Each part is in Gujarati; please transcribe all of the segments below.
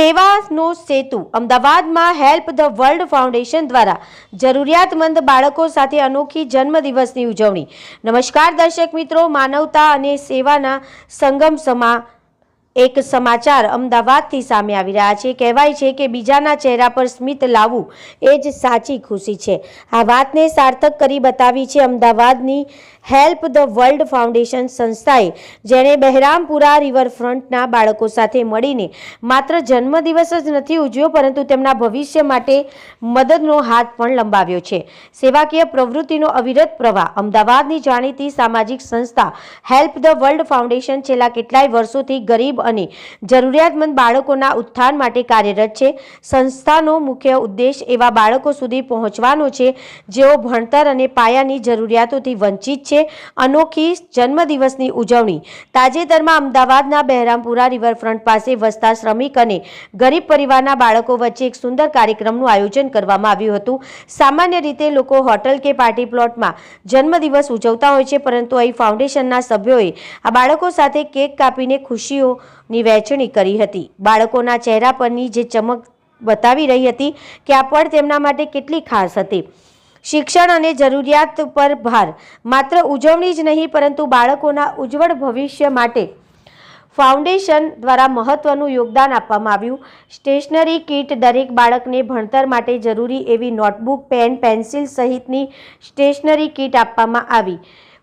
સેવાનો સેતુ. અમદાવાદમાં હેલ્પ ધ વર્લ્ડ ફાઉન્ડેશન દ્વારા જરૂરિયાતમંદ બાળકો સાથે અનોખી જન્મદિવસની ઉજવણી. નમસ્કાર દર્શક મિત્રો, માનવતા અને સેવાના સંગમ સમા, એક સમાચાર અમદાવાદથી સામે આવી રહ્યા છે. કહેવાય છે કે બીજાના ચહેરા પર સ્મિત લાવવું એ જ સાચી ખુશી છે. આ વાતને સાર્થક કરી બતાવી છે અમદાવાદની હેલ્પ ધ વર્લ્ડ ફાઉન્ડેશન સંસ્થાએ જેણે બહેરામપુરા રિવરફ્રન્ટના બાળકો સાથે મળીને માત્ર જન્મદિવસ જ નથી ઉજવ્યો, પરંતુ તેમના ભવિષ્ય માટે મદદનો હાથ પણ લંબાવ્યો છે. સેવાકીય પ્રવૃત્તિનો અવિરત પ્રવાહ, અમદાવાદની જાણીતી સામાજિક સંસ્થા હેલ્પ ધ વર્લ્ડ ફાઉન્ડેશન છેલ્લા કેટલાય વર્ષોથી ગરીબ અને જરૂરિયાતમંદ બાળકોના ઉત્થાન માટે કાર્યરત છે. સંસ્થાનો મુખ્ય ઉદ્દેશ એવા બાળકો સુધી પહોંચવાનો છે જેઓ ભણતર અને પાયાની જરૂરિયાતોથી વંચિત છે. અનોખી જન્મદિવસની ઉજવણી. તાજેતરમાં અમદાવાદના બહેરામપુરા રિવરફ્રન્ટ પાસે વસતા શ્રમિક અને ગરીબ પરિવારના બાળકો વચ્ચે એક સુંદર કાર્યક્રમનું આયોજન કરવામાં આવ્યું હતું. સામાન્ય રીતે લોકો હોટલ કે પાર્ટી પ્લોટમાં જન્મદિવસ ઉજવતા હોય છે, પરંતુ અહીં ફાઉન્ડેશનના સભ્યોએ આ બાળકો સાથે કેક કાપીને ખુશીઓની વહેંચણી કરી હતી. બાળકોના ચહેરા પરની જે ચમક બતાવી રહી હતી કે આ પળ તેમના માટે કેટલી ખાસ હતી. શિક્ષણ અને જરૂરિયાત પર ભાર. માત્ર ઉજવણી જ નહીં, પરંતુ બાળકોના ઉજ્જવળ ભવિષ્ય માટે ફાઉન્ડેશન દ્વારા મહત્વનું યોગદાન આપવામાં આવ્યું. સ્ટેશનરી કીટ દરેક બાળકને ભણતર માટે જરૂરી એવી નોટબુક, પેન, પેન્સિલ સહિતની સ્ટેશનરી કીટ આપવામાં આવી.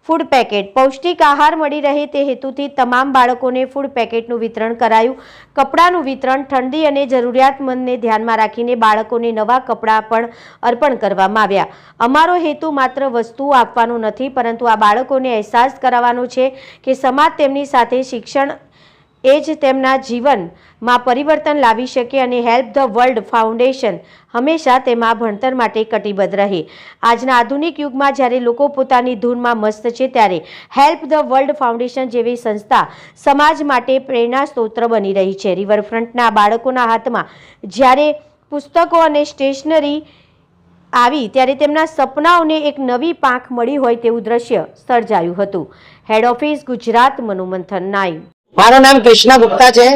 Food packet. પૌષ્ટિક આહાર મળી રહે તે હેતુથી તમામ બાળકોને ફૂડ પેકેટનું વિતરણ કરાયું. કપડાનું વિતરણ ઠંડી અને જરૂરિયાતમંદને ધ્યાનમાં રાખીને બાળકોને નવા કપડાં પણ અર્પણ કરવામાં આવ્યા. અમારો હેતુ માત્ર વસ્તુઓ આપવાનો નથી, પરંતુ આ બાળકોને અહેસાસ કરાવવાનો છે કે સમાજ તેમની સાથે શિક્ષણ એ જ તેમના જીવનમાં પરિવર્તન લાવી શકે અને હેલ્પ ધ વર્લ્ડ ફાઉન્ડેશન હંમેશા તેમાં ભણતર માટે કટિબદ્ધ રહે. આજના આધુનિક યુગમાં જ્યારે લોકો પોતાની ધૂનમાં મસ્ત છે, ત્યારે હેલ્પ ધ વર્લ્ડ ફાઉન્ડેશન જેવી સંસ્થા સમાજ માટે પ્રેરણા સ્ત્રોત્ર બની રહી છે. રિવરફ્રન્ટના બાળકોના હાથમાં જ્યારે પુસ્તકો અને સ્ટેશનરી આવી, ત્યારે તેમના સપનાઓને એક નવી પાંખ મળી હોય તેવું દ્રશ્ય સર્જાયું હતું. હેડ ઓફિસ ગુજરાત, મનોમંથન નાઈ મારું નામ કૃષ્ણ ગુપ્તા છે.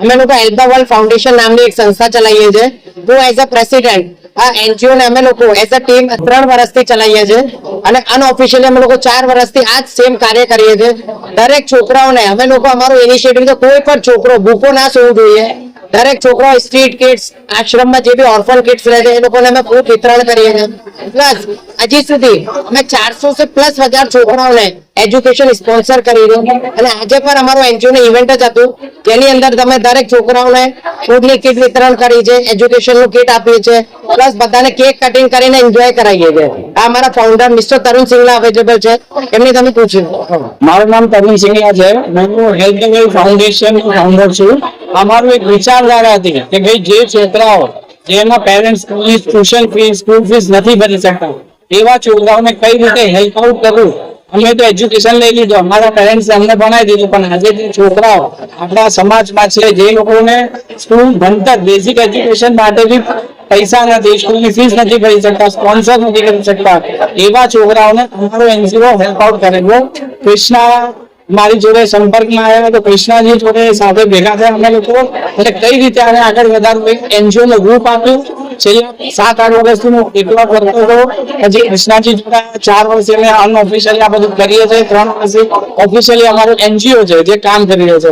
અમે લોકો હેલ્પ ધ વર્લ્ડ ફાઉન્ડેશન નામની એક સંસ્થા ચલાવીએ છીએ. હું એઝ અ પ્રેસિડેન્ટ આ એનજીઓ ને અમે લોકો એઝ અ ટીમ ત્રણ વર્ષથી ચલાવીએ છીએ. અને અનઓફિશિયલી અમે લોકો ચાર વર્ષથી આ જ સેમ કાર્ય કરીએ છીએ. દરેક છોકરાઓને અમે લોકો અમારો ઇનિશિયેટિવ છે, કોઈ પણ છોકરો ભૂખો ના સૂવું જોઈએ. દરેક છોકરાઓ સ્ટ્રીટ કિડ્સ આશ્રમમાં જે બી ઓર્ફન કિડ્સ રહે છે, એ લોકોને અમે ખૂબ વિતરણ કરીએ છીએ. પ્લસ હજી સુધી અમે ચારસો સે પ્લસ હજાર છોકરાઓને એજ્યુકેશન સ્પોન્સર કરી રહ્યું. અને આજે પણ અમારું એનજીઓ ઇવેન્ટ જ હતું. જેની અંદર તમે દરેક છોકરાઓને ફૂડની કીટ વિતરણ કરી છે એજ્યુકેશનનું કીટ આપી છે. પ્લસ બધાને કેક કટિંગ કરીને એન્જોય કરાવીએ છીએ. આ અમારા founder mister Tarun Singla available છે. એમની તમે પૂછ્યું. મારું નામ તરુણ સિંગલા છે. હું હેલ્થ ફાઉન્ડેશન ફાઉન્ડર છું. અમારું એક વિચારધારા હતી કે ભાઈ જે છોકરાઓ જેના parents tuition fee school fees નથી ભરી શકતા, એવા છોકરાઓને કઈ રીતે હેલ્પ આઉટ કરવું અમે તો એજ્યુકેશન લઈ લીધું. અમારા પેરેન્ટ્સ અમને ભણાવી દીધું. પણ આજે જે છોકરાઓ આપણા સમાજમાં છે, જે લોકોને સ્કૂલ ભણતર બેઝિક એજ્યુકેશન માટે બી પૈસા નથી સ્કૂલની ફીસ નથી ભરી શકતા સ્પોન્સર નથી કરી શકતા. એવા છોકરાઓને અમારો એનજીઓ હેલ્પ આઉટ કરે. છે કૃષ્ણા મારી જોડે સંપર્કમાં આવ્યા તો કૃષ્ણાજી જોડે સાથે ભેગા થયા. અમે લોકો એટલે કઈ રીતે આને આગળ વધારવું એક એનજીઓ નું રૂપ આપ્યું. છેલ્લા સાત આઠ વર્ષથી એકલો કરતો હતો. પછી ચાર વર્ષથી અમે અનઓફિશિયલી આ બધું કરીએ છીએ. ત્રણ વર્ષથી ઓફિશિયલી અમારું એનજીઓ છે જે કામ કરી રહ્યો છે.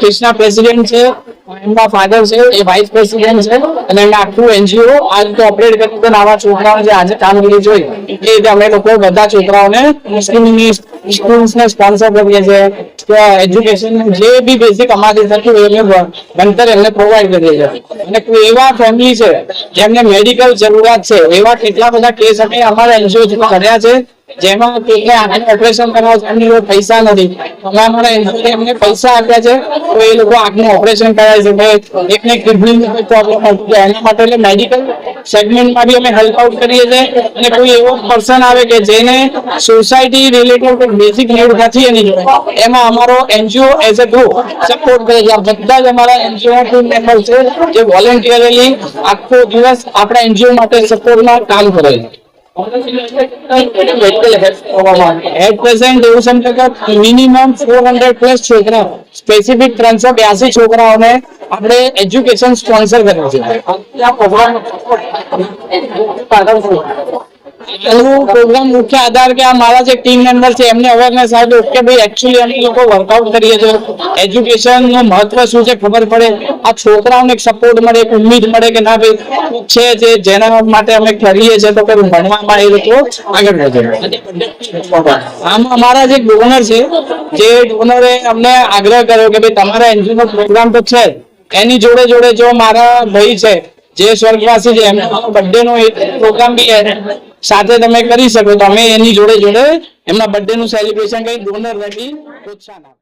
કૃષ્ણા પ્રેસિડેન્ટ છે. એમના ફાધર છે, એ વાઇસ પ્રેસિડેન્ટ છે, અને એમના આખું એનજીઓ આ રીતે ઓપરેટ કરી છે આવા છોકરાઓ જે આજે કામગીરી જોઈ, એ રીતે અમે લોકો બધા છોકરાઓને મુસ્લિમની સ્કૂલ્સને સ્પોન્સર કરીએ છીએ, કે એજ્યુકેશન જે બી બેઝિક અમારી થતું એમને અમે ભણતર એમને પ્રોવાઈડ કરીએ છીએ. અને એવા ફેમિલી છે, જેમને મેડિકલ જરૂરિયાત છે, એવા કેટલા બધા કેસ અમે અમારા એનજીઓ કર્યા છે, જેમાં કેટલા ઓપરેશન કરવા પૈસા નથી. આપ્યા છે. તો એ લોકો આંખનું ઓપરેશન કરાય છે. ભાઈ, એકને એના માટે મેડિકલ સેગમેન્ટમાં બી અમે હેલ્પ આઉટ કરીએ છીએ. અને કોઈ એવો પર્સન આવે કે જેને સોસાયટી રિલેટેડ કોઈ બેઝિક નીડ નથી એની એમાં અમારો NGO as a group support કરે છે. બધા જ અમારા એનજીઓ ટીમ છે જે વોલેન્ટિયરલી આખો દિવસ આપણા એનજીઓ માટે સપોર્ટમાં કામ કરે છે. એટ પ્રેઝન્ટ એવું સમજો કે મિનિમમ ફોર હંડ્રેડ પ્લસ છોકરાઓ સ્પેસિફિક ત્રણસો બ્યાસી છોકરાઓને આપણે એજ્યુકેશન સ્પોન્સર કર્યું છે. એનું પ્રોગ્રામ મુખ્ય આધાર કે આ મારા જે ટીમ મેમ્બર છે, એમને અવેરનેસ આવ્યું કે ભાઈ એકચ્યુઅલી અમે લોકો વર્કઆઉટ કરીએ છીએ. એજ્યુકેશનનું મહત્વ શું છે ખબર પડે? આ છોકરાઓને એક સપોર્ટ મળે, એક ઉમ્મીદ મળે કે ના ભાઈ છે જે જેના માટે અમે કરીએ છીએ તો કે ભણવામાં એ લોકો આગળ વધે. આમ અમારા જે ડોનર છે, જે ડોનરે અમને આગ્રહ કર્યો કે ભાઈ તમારા એનજીઓ નો પ્રોગ્રામ તો છે. એની જોડે જોડે જો મારા ભાઈ છે, જે સ્વર્ગવાસી છે, એમનો બર્થડે નો એક પ્રોગ્રામ બી સાથે તમે કરી શકો. તો અમે એની જોડે જોડે એમના બર્થડે નું સેલિબ્રેશન કરી ડોનર રાખી પ્રોત્સાહન આપીએ